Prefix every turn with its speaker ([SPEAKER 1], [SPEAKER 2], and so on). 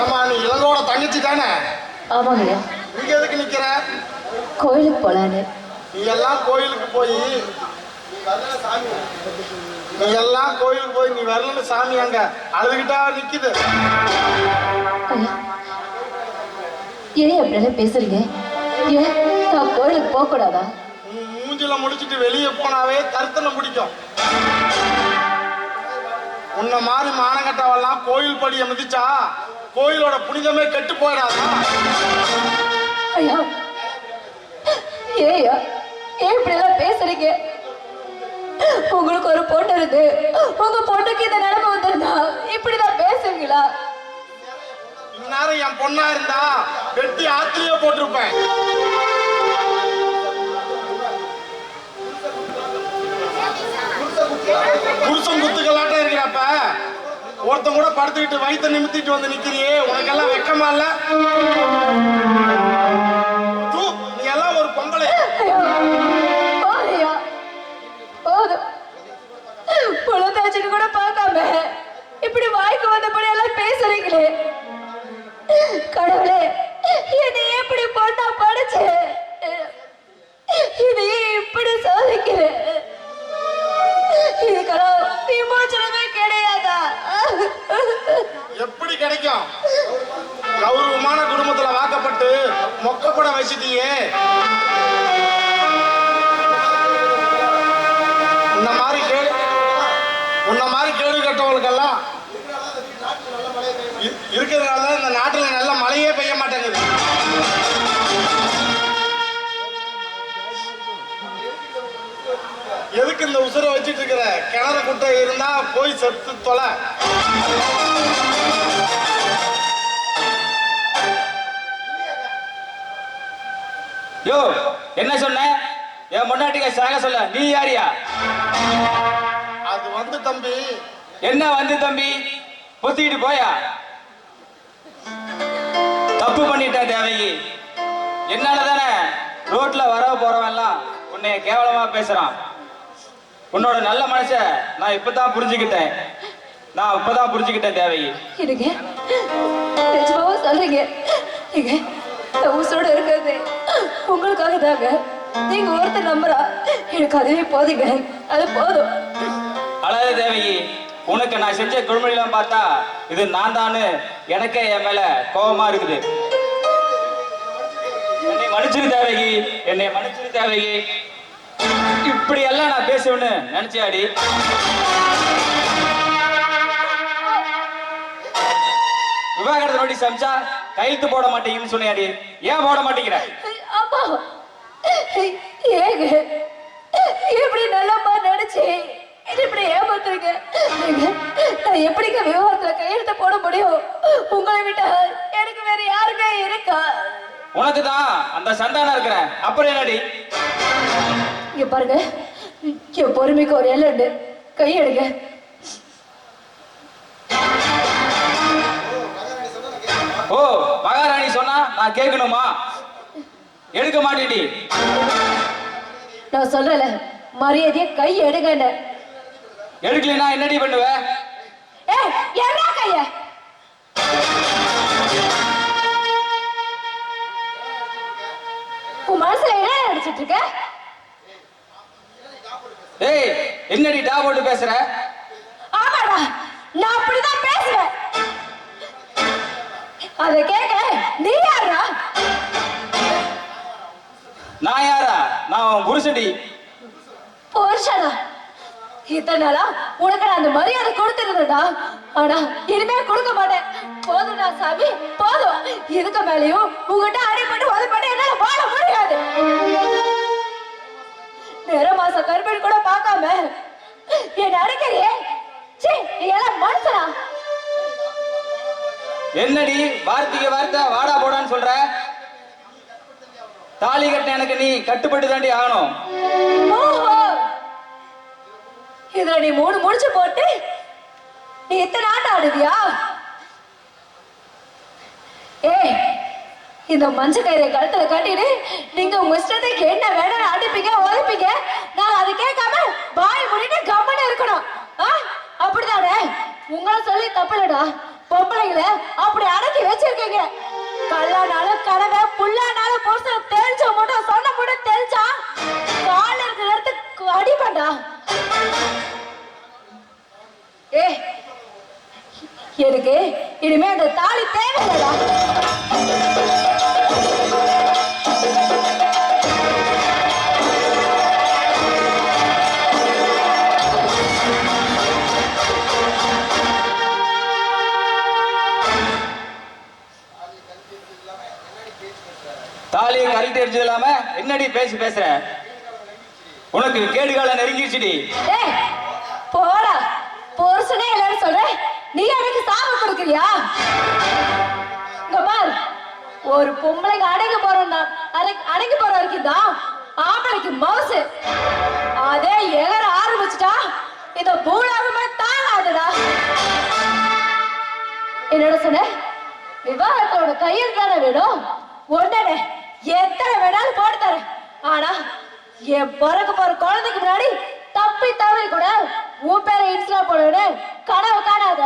[SPEAKER 1] ஏமா நீ இளங்கோட தங்கச்சி தானே?
[SPEAKER 2] ஆமாங்க
[SPEAKER 1] இங்க எதுக்கு நிக்கிற?
[SPEAKER 2] கோயிலுக்கு போலான்னு.
[SPEAKER 1] நீ எல்லாம் கோயிலுக்கு போய் நீ எல்லாம் கோயிலுக்கு போய் நீ வரலன்னு சாமி அங்க அழுதுகிட்டா நிக்குது.
[SPEAKER 2] ஐயா ஏன் அப்படிலாம் பேசுறீங்க? ஏன் நான் கோயிலுக்கு போக கூடாதா
[SPEAKER 1] நீ மூஞ்சில முடிச்சிட்டு வெளியே போனாவே தருத்தனை பிடிக்கும். உன்னை மாதிரி மானங்கட்டவெல்லாம் கோயில் படியை மிதிச்சா கோயிலோட புனிதமே கெட்டு போயிடாதா?
[SPEAKER 2] ஐயா ஏய்யா ஏன் இப்படிலாம் பேசுறீங்க? உங்களுக்கு ஒரு பொண்ணு இருக்கு. உங்க பொண்ணுக்கு இந்த நிலைமை வந்திருந்தா இப்படிதான் பேசுவீங்களா?
[SPEAKER 1] இந்நேரம் என் பொண்ணா இருந்தா வெட்டி ஆத்திரியே போட்டிருப்பேன். ஒருத்தன் கூட படுத்துக்கிட்டு வயித்தை நிமித்திட்டு வந்து நிக்கிறியே உனக்கெல்லாம் வெக்கமா இல்ல? தூ, நீ எல்லாம் ஒரு பொங்கலை
[SPEAKER 2] போதையா கூட பார்க்காம இப்படி வாய்க்கு வந்தபடி எல்லாம் பேசுறீங்களே. கடவுளே என்னை எப்படி போட்டா படிச்சு? இதையே இப்படி சாதிக்கிறேன் இதுக்கெல்லாம் விமோச்சனமே
[SPEAKER 1] எப்படி கிடைக்கும்? கௌரவமான குடும்பத்துல வாக்கப்பட்டு மொக்கப்பட வச்சிட்டியே. உன்ன மாதிரி கேடு உன்ன மாதிரி கேடு கட்டவங்களுக்கெல்லாம் இ- இருக்கிறதுனால தான் இந்த நாட்டுல நல்ல மழையே பெய்ய மாட்டேங்குது. எதுக்கு இந்த உசுரை வச்சிட்டு இருக்கிற கிணறு குட்டை இருந்தா போய் செத்து தொலை?
[SPEAKER 3] யோ என்ன சொன்ன? என் பொண்டாட்டிக்க சாக சொல்ல நீ யாரியா?
[SPEAKER 1] அது வந்து தம்பி.
[SPEAKER 3] என்ன வந்து தம்பி? பொத்திக்கிட்டு போயா? தப்பு பண்ணிட்டேன் தேவகி. என்னால தானே ரோட்ல வர போறவன் எல்லாம் உன்னை கேவலமா பேசுறான். உன்னோட நல்ல மனச நான் இப்பதான் புரிஞ்சுக்கிட்டேன். நான் இப்பதான் புரிஞ்சுக்கிட்டேன் தேவகி.
[SPEAKER 2] எனக்கு சொல்றீங்க? நீங்க நான் உசுரோட இருக்கிறது உங்களுக்காக தாங்க. நீங்க ஒருத்தர் நம்புறா. எனக்கு அதுவே போதுங்க. அது போதும்.
[SPEAKER 3] அழகு தேவகி உனக்கு நான் செஞ்ச குடும்பம் பார்த்தா இது நான் தானு எனக்கே என் மேல கோபமா இருக்குது. என்னை மன்னிச்சிரு தேவகி. என்னை மன்னிச்சிரு தேவகி. இப்படி எல்லாம் நான் பேசுவேன்னு நினைச்சியாடி விவாகரத்து நோட்டீஸ் அமிச்சா கையெழுத்து போட மாட்டீங்கன்னு சொன்னியாடி. ஏன் போட மாட்டேங்கிற?
[SPEAKER 2] அப்பா ஏங்க இப்படி நல்லம்மா நினைச்சு இப்படி ஏமாத்துறீங்க? நான் எப்படிங்க விவாகரத்துல கையெழுத்து போட முடியும்? உங்களை விட்டா எனக்கு வேற யாருங்க இருக்கா?
[SPEAKER 3] உனக்கு தான் அந்த சந்தானம் இருக்கிற அப்புறம் என்னடி?
[SPEAKER 2] இங்க பாருங்க என் பொறுமைக்கு ஒரு எல்லை உண்டு. கையெடுங்க
[SPEAKER 3] ஓ மகாராணி சொன்னா நான் கேட்கணுமா? எடுக்க மாட்டேடி
[SPEAKER 2] நான் சொல்றேன்ல மரியாதையை கை எடுங்க
[SPEAKER 3] எடுக்கலைன்னா என்னடி பண்ணுவ?
[SPEAKER 2] ஏ என்ன கைய? உன் மனசுல என்ன நினைச்சிட்டு இருக்க?
[SPEAKER 3] ஏய் என்னடி டா போட்டு பேசுற?
[SPEAKER 2] ஆமாடா நான் அப்படிதான் பேசுவேன். அதை கேட்க நீ யாரா
[SPEAKER 3] நான் யாரா? நான் உன் புருஷன்டி.
[SPEAKER 2] புருஷனா? இத்தனை நாளா உனக்கு நான் அந்த மரியாதை கொடுத்துருந்தா ஆனா இனிமே கொடுக்க மாட்டேன். போதும்டா சாமி போதும். இதுக்கு மேலேயும் உங்ககிட்ட அடிபட்டு உதப்பட்டு என்னால வாழ முடியாது. நிற மாசம் கருப்பன் கூட பார்க்காம என்ன அடிக்கிறியே? சீ நீ எல்லாம் மனுஷனா?
[SPEAKER 3] என்னடி வார்த்தைக்கு வார்த்தை? வாடா போடான்னு சொல்ற? தாலி கட்ட எனக்கு நீ கட்டுப்பட்டு தாண்டி ஆகணும்.
[SPEAKER 2] இதுல நீ மூணு முடிச்சு போட்டு நீ இத்தனை ஆட்டம் ஆடுவியா? ஏ இந்த மஞ்ச கயிறை கழுத்துல கட்டிட்டு நீங்க உங்க இஷ்டத்துக்கு என்ன வேணும் அடிப்பீங்க உதப்பீங்க நான் அதை கேட்காம வாய் முடிட்டு கம்மனு இருக்கணும். ஆ? அப்படிதானே? உங்களை சொல்லி தப்பு இல்லடா பொம்பளைங்களை அப்படி அடக்கி வச்சிருக்கீங்க. கல்லானாலும் கனவை புல்லானாலும் புருஷன் தெரிஞ்ச மட்டும் சொன்ன
[SPEAKER 3] தாலியை கழட்டி அடிச்சது இல்லாம என்னடி பேசி பேசுற? உனக்கு கேடு காலம் நெருங்கிடுச்சுடி
[SPEAKER 2] போடா. போர்ஷனே இல்லைன்னு சொல்ற. நீ எனக்கு சாபம் கொடுக்குறியா? இங்க பார். ஒரு பொம்பளைக்கு அடங்கி போறோம்னா அடங்கி அடங்கி போற வரைக்கும் தான் ஆம்பளைக்கு மவுசு. அதே எகர ஆரம்பிச்சுட்டா இந்த பூலாகமே தாங்காதுடா என்னோட சொன்ன விவாகத்தோட கையில் தானே வேணும்? உடனே எத்தனை வேணாலும் போட்டு தரேன். ஆனா என் பிறக்க போற குழந்தைக்கு முன்னாடி தப்பி தவறி கூட உன் பேரை இன்ஸ்டா போடுவேன்னு கனவு காணாத.